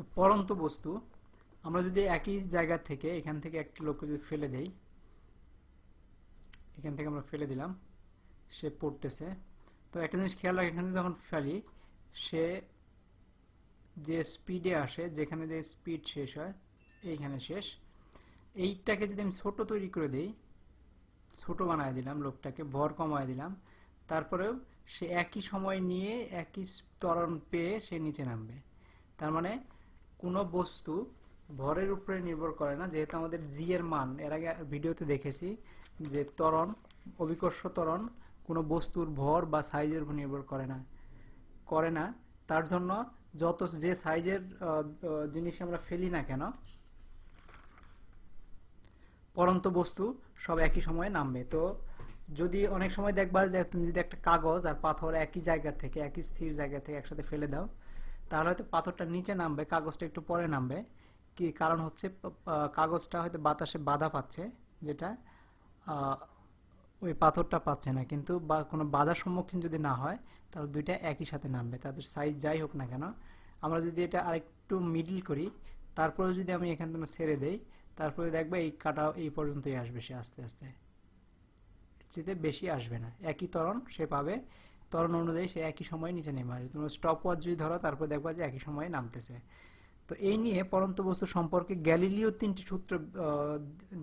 তো পরন্ত বস্তু, আমরা যদি একই জায়গা থেকে, এখান থেকে একটা লোককে যদি ফেলে দেই, এখান থেকে আমরা ফেলে দিলাম, সে পড়তেছে। তো একটা জিনিস খেয়াল রাখ, এখানে যখন ফেলি, সে যে স্পিডে আসে, যেখানে যে স্পিড শেষ হয়, এইখানে শেষ। এইটাকে যদি আমি ছোট তৈরি করে দেই, ছোট বানায় দিলাম লোকটাকে, ভর কমায় দিলাম, তারপরেও সে একই সময় নিয়ে একই ত্বরণ পেয়ে সে নিচে নামবে। তার মানে কোনো বস্তু ভরের উপরে নির্ভর করে না, যেহেতু আমাদের জি এর মান, এর আগে ভিডিওতে দেখেছি যে ত্বরণ, অভিকর্ষ ত্বরণ কোনো বস্তুর ভর বা সাইজের উপর নির্ভর করে না করে না। তার জন্য যত যে সাইজের জিনিস আমরা ফেলি না কেন, পরন্ত বস্তু সব একই সময়ে নামবে। তো যদি অনেক সময় দেখবা যে তুমি যদি একটা কাগজ আর পাথর একই জায়গা থেকে, একই স্থির জায়গা থেকে একসাথে ফেলে দাও তাহলে হয়তো পাথরটা নিচে নামবে, কাগজটা একটু পরে নামবে। কি কারণ হচ্ছে কাগজটা হয়তো বাতাসে বাধা পাচ্ছে, যেটা ওই পাথরটা পাচ্ছে না। কিন্তু বা, কোনো বাধার সম্মুখীন যদি না হয়, তাহলে দুইটা একই সাথে নামবে। তাদের সাইজ যাই হোক না কেন, আমরা যদি এটা আরেকটু মিডল করি তারপরে যদি আমি এখান থেকে ছেড়ে দেই, তারপরে দেখবে এই কাটা এই পর্যন্তই আসবে সে আস্তে আস্তে। চেতে বেশি আসবে না। একই তরণ সে পাবে ত্বরণ অনুযায়ী সে একই সময়ে নিচে নেমে আসবে তুমি স্টপ ওয়াচ যদি ধরো, তারপর দেখবা যে একই সময়ে নামতেছে। তো এই নিয়ে পরন্ত বস্তু সম্পর্কে গ্যালিলিও তিনটি সূত্র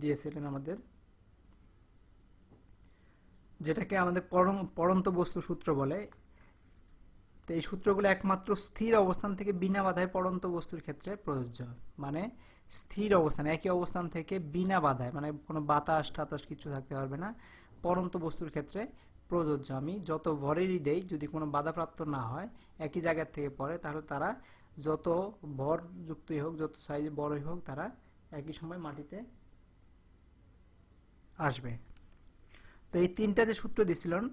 দিয়েছিলেন আমাদের। যেটাকে আমাদের পরন্ত বস্তু সূত্র বলে। তো এই সূত্রগুলো একমাত্র স্থির অবস্থান থেকে বিনা বাধায় পরন্ত বস্তুর ক্ষেত্রে প্রযোজ্য। মানে স্থির অবস্থান, একই অবস্থান থেকে বিনা বাধায় মানে কোনো বাতাস, টাতাস কিছু থাকতে পারবে না। পরন্ত বস্তুর ক্ষেত্রে প্রযোজ্য। আমি যত ভরেরই দেই, যদি কোনো বাধাপ্রাপ্ত না হয়, একই জায়গার থেকে পড়ে, তাহলে তারা যত ভর যুক্তই হোক, যত সাইজে বড়ই হোক, তারা একই সময় মাটিতে আসবে। তো এই তিনটা যে সূত্র দিছিলেন,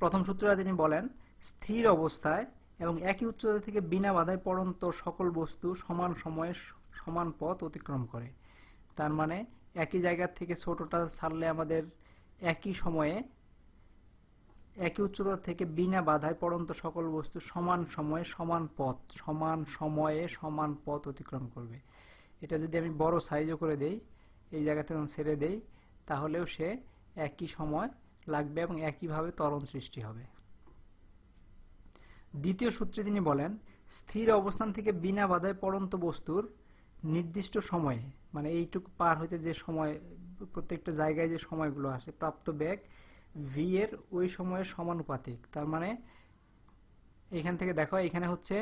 প্রথম সূত্রটা তিনি বলেন, স্থির অবস্থায় এবং একই উচ্চতা থেকে বিনা বাধায় পড়ন্ত সকল বস্তু সমান সময়ে সমান পথ অতিক্রম করে। তার মানে একই জায়গার থেকে ছোটটা ছাড়লে আমাদের একই সময়ে একই উচ্চতা থেকে বিনা বাধায় পড়ন্ত সকল বস্তু সমান সময়ে সমান পথ, সমান সময়ে সমান পথ অতিক্রম করবে। এটা যদি আমি বড় সাইজও করে দেই, এই জায়গাতে যখন ছেড়ে দেই, তাহলেও সে একই সময় লাগবে এবং একইভাবে ত্বরণ সৃষ্টি হবে। দ্বিতীয় সূত্রে তিনি বলেন, স্থির অবস্থান থেকে বিনা বাধায় পড়ন্ত বস্তুর নির্দিষ্ট সময়ে মানে এইটুকু পার হইতে যে সময়, প্রত্যেকটা জায়গায় যে সময়গুলো আসে, প্রাপ্ত ব্যাগ ভি এর ওই সময়ের সমানুপাতিক। তার মানে এখান থেকে দেখো, এখানে হচ্ছে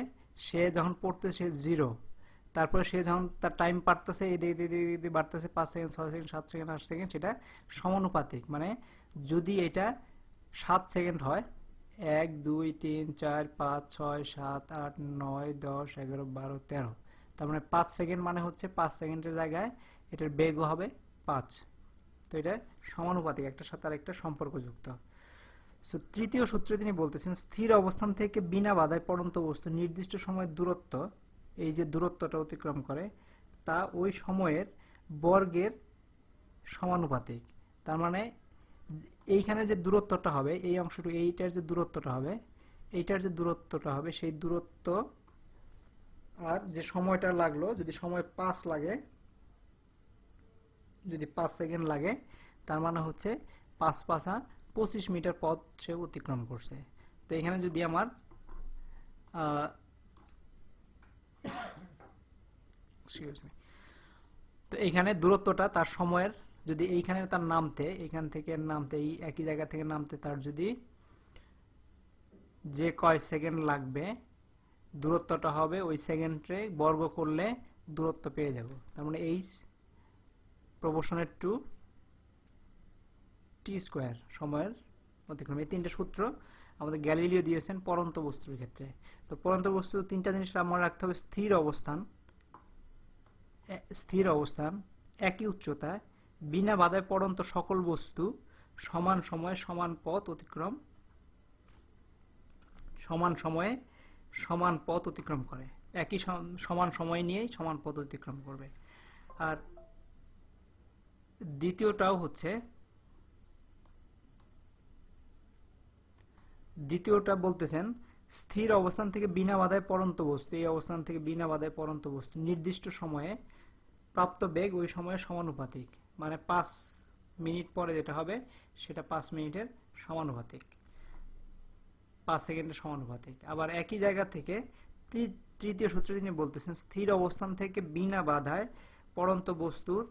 সে যখন পড়তে সে জিরো তারপরে সে যখন তার টাইম পারতেছে এই দিকে দিকে বাড়তেছে, পাঁচ সেকেন্ড ছয় সেকেন্ড সাত সেকেন্ড আট সেকেন্ড সেটা সমানুপাতিক। মানে যদি এটা সাত সেকেন্ড হয়, এক, দুই, তিন, চার, পাঁচ, ছয়, সাত, আট, নয়, দশ, এগারো, বারো, তেরো। তার মানে পাঁচ সেকেন্ড মানে হচ্ছে পাঁচ সেকেন্ডের জায়গায় এটার বেগও হবে পাঁচ। তো এটা সমানুপাতিক, একটার সাথে আর একটা সম্পর্কযুক্ত। সো তৃতীয় সূত্রে তিনি বলতেছেন, স্থির অবস্থান থেকে বিনা বাধায় পড়ন্ত বস্তু নির্দিষ্ট সময়ের দূরত্ব, এই যে দূরত্বটা অতিক্রম করে, তা ওই সময়ের বর্গের সমানুপাতিক। তার মানে এইখানে যে দূরত্বটা হবে, এই অংশটুকু এইটার যে দূরত্বটা হবে, এইটার যে দূরত্বটা হবে, সেই দূরত্ব আর যে সময়টা লাগল, যদি সময় পাঁচ লাগে যদি পাঁচ সেকেন্ড লাগে, তার মানে হচ্ছে পাঁচ পাঁচা পঁচিশ মিটার পথ সে অতিক্রম করছে। তো এখানে যদি আমার তো এইখানে দূরত্বটা তার সময়ের, যদি এইখানে তার নামতে, এখান থেকে নামতে, এই একই জায়গা থেকে নামতে তার যদি যে কয় সেকেন্ড লাগবে, দূরত্বটা হবে ওই সেকেন্ডে বর্গ করলে দূরত্ব পেয়ে যাব। তার মানে এইচ প্রপোর্শনের টু টি স্কোয়ার সময়ের অতিক্রম। এই তিনটা সূত্র আমাদের গ্যালিলিও দিয়েছেন পরন্ত বস্তুর ক্ষেত্রে। তো পরন্ত বস্তু তিনটা জিনিস মনে রাখতে হবে, স্থির অবস্থান স্থির অবস্থান, একই উচ্চতায় বিনা বাধায় পড়ন্ত সকল বস্তু সমান সময়ে সমান পথ অতিক্রম, সমান সময়ে সমান পথ অতিক্রম করে। একই সমান সময় নিয়েই সমান পথ অতিক্রম করবে। আর দ্বিতীয়টাও হচ্ছে, দ্বিতীয়টা বলতেছেন, স্থির অবস্থান থেকে বিনা বাধায় পরন্ত বস্তু। এই অবস্থান থেকে বিনা বাধায় পরন্ত বস্তু। নির্দিষ্ট সময়ে প্রাপ্ত বেগ ওই সময়ের সমানুপাতিক। মানে পাঁচ মিনিট পরে যেটা হবে, সেটা পাঁচ মিনিটের সমানুপাতিক। পাঁচ সেকেন্ডের সমানুপাতিক। আবার একই জায়গা থেকে তৃতীয় সূত্র তিনি বলতেছেন, স্থির অবস্থান থেকে বিনা বাধায় পরন্ত বস্তুর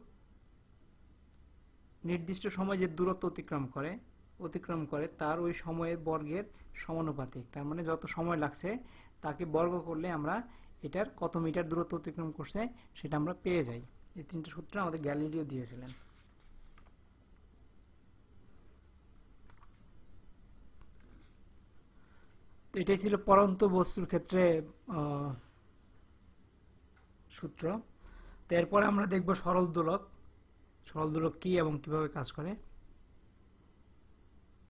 নির্দিষ্ট সময় যে দূরত্ব অতিক্রম করে অতিক্রম করে, তার ওই সময়ের বর্গের সমানুপাতিক। তার মানে যত সময় লাগছে, তাকে বর্গ করলে আমরা এটার কত মিটার দূরত্ব অতিক্রম করছে, সেটা আমরা পেয়ে যাই। এই তিনটে সূত্র আমাদের গ্যালিলিও দিয়েছিলেন। এটাই ছিল পরন্ত বস্তুর ক্ষেত্রে সূত্র। তো এরপরে আমরা দেখব সরল দোলক। সরল দোলক কি এবং কীভাবে কাজ করে?